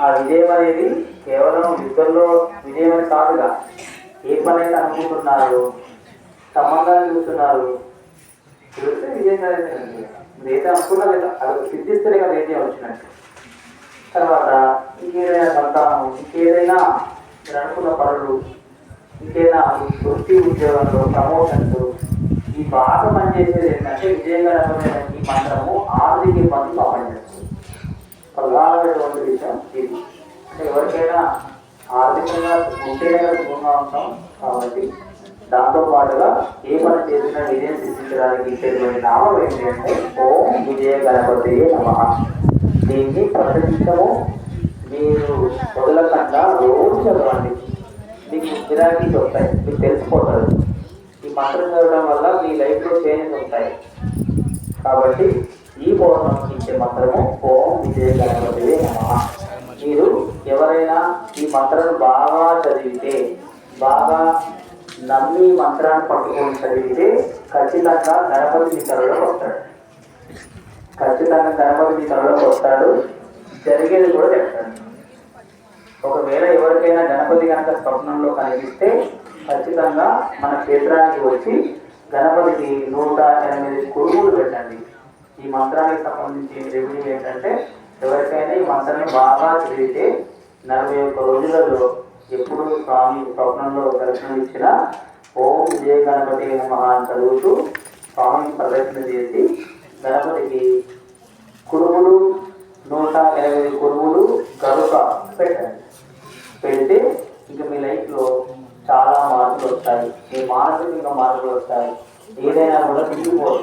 ఆ విజయం అనేది కేవలం యుద్ధంలో విజయం అని కాదుగా ఏ పనైతే అనుకుంటున్నారు సంబంధాన్ని చూస్తున్నారు. చూస్తే విజయం కలిగిందండి మీరు ఏదైతే అనుకున్నారు అది సిద్ధిస్తేనే కదా విజయం వచ్చినట్టు. తర్వాత ఇంకేదైనా సంతానం ఇంకేదైనా మీరు అనుకున్న పనులు ఇంకేదైనా వృత్తి ఉద్యోగంలో ప్రమోషన్స్ ఈ బాగా పనిచేసేది ఏంటంటే విజయంగా ఈ మంత్రము ఆర్థిక పనులు పనిచేస్తుంది ప్రధానమైనటువంటి విషయం ఇది. ఎవరికైనా ఆర్థికంగా ఉంటేనే కదా సుఖంగా ఉంటాం కాబట్టి దాంతో పాటుగా ఏ పని చేసినా విజయం సిద్ధించడానికి ఇచ్చేటువంటి నామం ఏంటంటే ఓం విజయ గణపతి నమ. దీన్ని ప్రతినిత్యము మీరు వదలకుండా రోజు చదవండి. మీకు గిరాకీస్ వస్తాయి మీకు తెలిసిపోతుంది ఈ మంత్రం చదవడం వల్ల మీ లైఫ్లో చేంజెస్ ఉంటాయి. కాబట్టి ఈ పౌర్ణమికి ఇచ్చే మంత్రము ఓం విజయగణపతి నమ. మీరు ఎవరైనా ఈ మంత్రాన్ని బాగా చదివితే బాగా నమ్మి మంత్రాన్ని పట్టుకొని చదివితే ఖచ్చితంగా గణపతి మీ వస్తాడు. ఖచ్చితంగా గణపతి మీ వస్తాడు. జరిగేది కూడా చెప్తాడు. ఒకవేళ ఎవరికైనా గణపతి కనుక స్వప్నంలో కనిపిస్తే ఖచ్చితంగా మన క్షేత్రానికి వచ్చి గణపతికి నూట ఎనిమిది కొడుకులు పెట్టండి. ఈ మంత్రానికి సంబంధించి రెమెడీ ఏంటంటే ఎవరికైనా ఈ మంత్రాన్ని బాగా చదివితే నలభై ఒక్క రోజులలో ఎప్పుడు స్వామి స్వప్నంలో దర్శనం ఇచ్చిన ఓం విజయ గణపతి నమః అని చదువుతూ స్వామికి ప్రదర్శన చేసి గణపతికి కురుములు నూట ఎనభై కురుములు గరుక పెట్టండి. పెడితే ఇంకా మీ లైఫ్లో చాలా మార్పులు వస్తాయి. మీ మానసికంగా మార్పులు వస్తాయి. ఏదైనా కూడా తిరిగిపోదు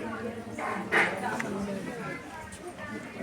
Thank you.